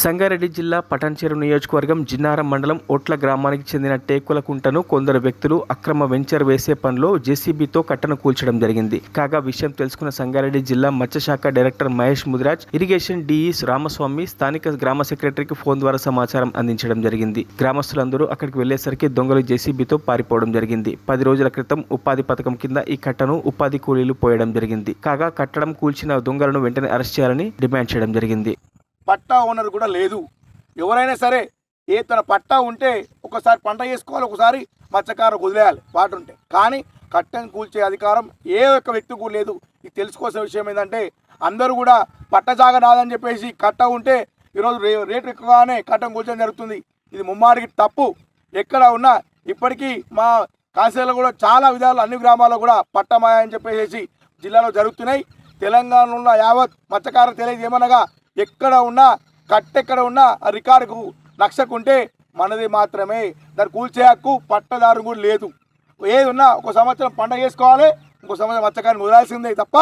సంగారెడ్డి జిల్లా పటాన్చేరు నియోజకవర్గం జిన్నారం మండలం ఓట్ల గ్రామానికి చెందిన టేకుల కుంటను కొందరు వ్యక్తులు అక్రమ వెంచర్ వేసే పనిలో జేసీబీతో కట్టను కూల్చడం జరిగింది. కాగా విషయం తెలుసుకున్న సంగారెడ్డి జిల్లా మత్స్యశాఖ director Mahesh Mudiraj irrigation DEs Ramaswamy స్థానిక గ్రామ సెక్రటరీకి ఫోన్ ద్వారా సమాచారం అందించడం జరిగింది. గ్రామస్తులందరూ అక్కడికి వెళ్ళేసరికి దొంగలు జేసీబీతో పారిపోవడం జరిగింది. పది రోజుల క్రితం ఉపాధి పథకం కింద ఈ కట్టను ఉపాధి కూలీలు పోయడం జరిగింది. కాగా కట్టడం కూల్చిన దొంగలను వెంటనే అరెస్ట్ చేయాలని డిమాండ్ చేయడం జరిగింది. పట్టా ఓనర్ కూడా లేదు. ఎవరైనా సరే ఏ తన పట్టా ఉంటే ఒకసారి పంట చేసుకోవాలి ఒకసారి మత్స్యకారం వదిలేయాలి పాట ఉంటే. కానీ కట్టను కూల్చే అధికారం ఏ ఒక్క వ్యక్తి కూడా లేదు. ఇది తెలుసుకోవాల్సిన విషయం ఏంటంటే అందరూ కూడా పట్ట జాగా నాదని చెప్పేసి కట్ట ఉంటే ఈరోజు రే రేటు ఎక్కువగానే కట్టం కూల్చడం జరుగుతుంది. ఇది ముమ్మాడికి తప్పు. ఎక్కడ ఉన్నా ఇప్పటికీ మా కాశీలో కూడా చాలా విధాలు అన్ని గ్రామాల్లో కూడా పట్టమాయ అని చెప్పేసి జిల్లాలో జరుగుతున్నాయి. తెలంగాణలో ఉన్న యావత్ మత్స్యకారం తెలియజేయమనగా ఎక్కడ ఉన్నా కట్టెక్కడ ఉన్నా ఆ రికార్డుకు నక్షకుంటే మనది మాత్రమే. దాన్ని కూల్చే హక్కు పట్టదారు కూడా లేదు. ఏది ఉన్నా ఒక సంవత్సరం పండగ చేసుకోవాలి ఇంకో సంవత్సరం మచ్చకాన్ని వదలాల్సిందే తప్ప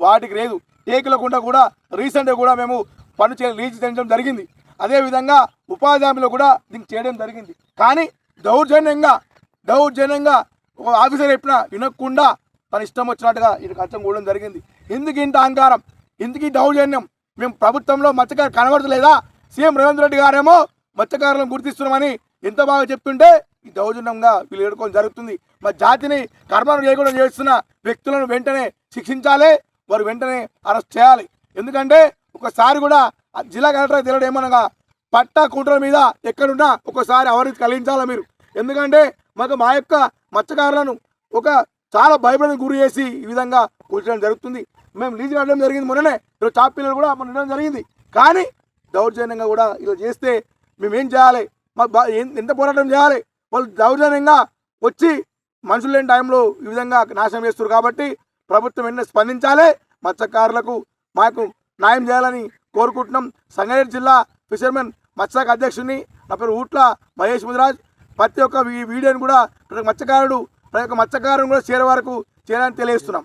వాటికి లేదు. టేకులకుండా కూడా రీసెంట్గా కూడా మేము పన్ను చే లీజ్ చేయడం జరిగింది. అదేవిధంగా ఉపాధి హామీలో కూడా దీనికి చేయడం జరిగింది. కానీ దౌర్జన్యంగా దౌర్జన్యంగా ఒక ఆఫీసర్ చెప్పిన వినకుండా తన ఇష్టం వచ్చినట్టుగా ఇది కష్టం కూడడం జరిగింది. ఎందుకు ఇంత అహంకారం ఎందుకు ఈ దౌర్జన్యం మేము ప్రభుత్వంలో మత్స్యకారు కనబడతలేదా? సీఎం రేవంత్ రెడ్డి గారేమో మత్స్యకారులను గుర్తిస్తున్నామని ఎంత బాగా చెప్తుంటే ఈ దౌర్జన్యంగా వీళ్ళు ఏడుకోవడం జరుగుతుంది. మా జాతిని కర్మను చేయకుండా చేస్తున్న వ్యక్తులను వెంటనే శిక్షించాలి. వారు వెంటనే అరెస్ట్ చేయాలి. ఎందుకంటే ఒకసారి కూడా ఆ జిల్లా కలెక్టర్ తెలియడం ఏమనగా పట్ట కుట్ర మీద ఎక్కడున్నా ఒకసారి అవరికి కలిగించాలా మీరు? ఎందుకంటే మాకు మా యొక్క మత్స్యకారులను ఒక చాలా భయపడిన గురి చేసి ఈ విధంగా కూల్చడం జరుగుతుంది. మేము లీజు కట్టడం జరిగింది మొన్ననే. ఈరోజు చాప్ పిల్లలు కూడా మనం ఉండడం జరిగింది. కానీ దౌర్జన్యంగా కూడా ఇలా చేస్తే మేమేం చేయాలి? మా బా- ఎంత పోరాటం చేయాలి? వాళ్ళు దౌర్జన్యంగా వచ్చి మనుషులు లేని టైంలో ఈ విధంగా నాశనం చేస్తారు కాబట్టి ప్రభుత్వం వెంటనే స్పందించాలి. మత్స్యకారులకు మాకు న్యాయం చేయాలని కోరుకుంటున్నాం. సంగారెడ్డి జిల్లా ఫిషర్మెన్ మత్స్యశాఖ అధ్యక్షుడిని నా పేరు ఊట్ల మహేష్ ముదిరాజ్. ప్రతి ఒక్క వీడియోని కూడా ప్రతి మత్స్యకారుడు ప్రతి ఒక్క మత్స్యకారుని కూడా చేరే వరకు చేయాలని తెలియజేస్తున్నాం.